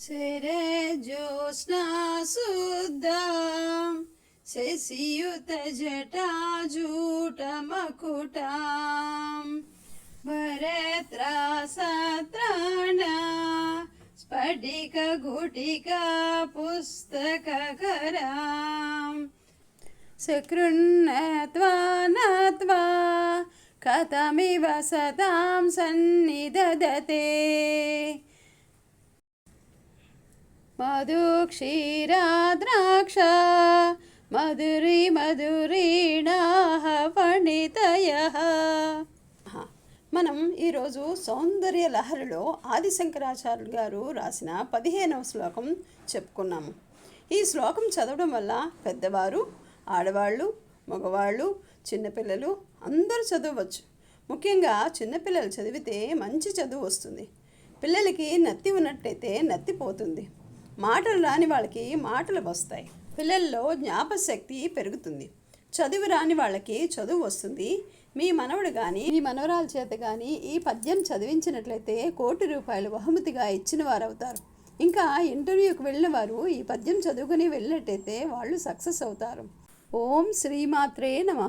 शिरेज्योत्स्नाशुद्धा शियुत जटाजूटमकुटा भरत्रा सत्राणा स्फटिकघुटिका पुस्तककरां सुकृन्त्वा नत्वा कथमिव सतां सन्निदते మధు క్షీరాద్రాక్ష మధురి మధురీణాహ పండితయ మనం ఈరోజు సౌందర్య లహరిలో ఆదిశంకరాచార్యులు గారు రాసిన పదిహేనవ శ్లోకం చెప్పుకున్నాము. ఈ శ్లోకం చదవడం వల్ల పెద్దవారు ఆడవాళ్ళు మగవాళ్ళు చిన్నపిల్లలు అందరూ చదవచ్చు ముఖ్యంగా చిన్నపిల్లలు చదివితే మంచి చదువు వస్తుంది. పిల్లలకి నత్తి ఉన్నట్టయితే నత్తి పోతుంది. మాటలు రాని వాళ్ళకి మాటలు వస్తాయి. పిల్లల్లో జ్ఞాపశక్తి పెరుగుతుంది. చదువు రాని వాళ్ళకి చదువు వస్తుంది. మీ మనవడు కానీ మీ మనవరాల చేత కానీ ఈ పద్యం చదివించినట్లయితే కోటి రూపాయలు బహుమతిగా ఇచ్చిన వారు అవుతారు ఇంకా ఇంటర్వ్యూకి వెళ్ళిన వారు ఈ పద్యం చదువుకుని వెళ్ళినట్టయితే వాళ్ళు సక్సెస్ అవుతారు. ఓం శ్రీమాత్రే నమ.